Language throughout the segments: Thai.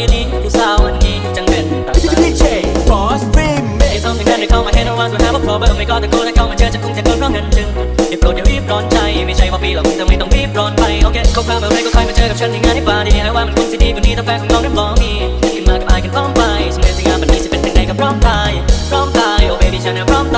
อีนี้ผู้สาวอันนี้จังเป็นตาใส DJ Boss Remix ที่องถึงนได้เข้ามาเห็นวันมาหาพ่อเบอร์ไม่ก็ตะโกนถ้าเข้ามาเจอจะคงจะโดนเพราะเงินจึงเดี๋ยวโกรธเดี๋ยวรีบร้อนใจ ไม่ใช่ว่าปีเราคงจะไม่ต้องรีบร้อนไปโอเคเขาพามาเลรก็ค่อยมาเจอกับฉันในงานที่บาร์ดีนะว่ามันคงสิดีกว่านี้ถ้าแฟนของน้องเรียบร้อยมีขึ้นมากับอายกันพร้อมไปฉัสมัยสงานวันนี้จะเป็นยังไงก็พร้อมตายพร้อมตายโอ้ baby ฉันน่ะพร้อมต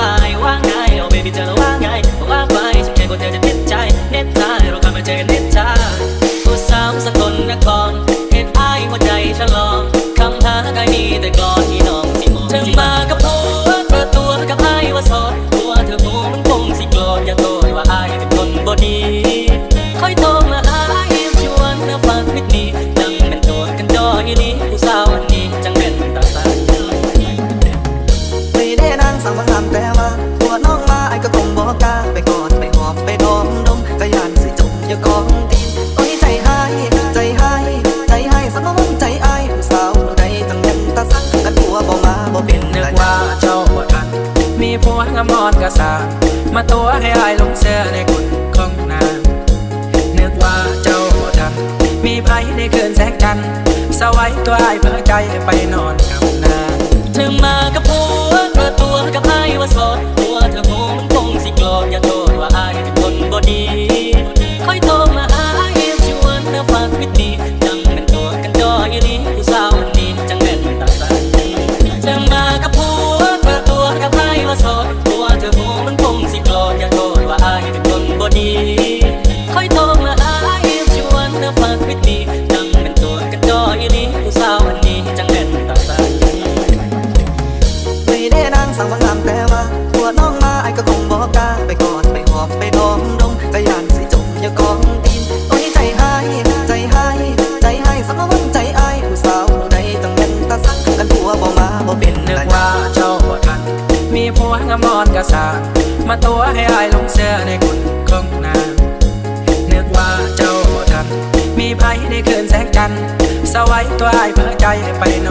าย สั่งมางามแต่ว่าตัวน้องมาไอ้ก็คงบอกกาไปกอดไปหอบไปดมดมก็ยานสิจมอย่ากองตีนโอ้ยใจหายใจหายใจหายสมองใจอายผู้สาวใดจังยันตาสักกันตัวบ่มาบ่เป็นนึกว่าเจ้าบ่ทันมีผัวงามอนกระสามาตัวให้อายลงเสื้อในกุนของนางนึกว่าเจ้าบ่ทันมีไผในคืนแสงจันสวัยตัวอายเพื่อใจไปนอนกับ เป็นนึไรกว่าเจ้าบ่ทัน มีผัวงามอนกระสามาตัวให้อายลงเสื้อในกุนของนางนึกว่าเจ้าบ่ทัน มีไผในคืนแสงจันทร์สวัยตัวอายเพื่อใจไปน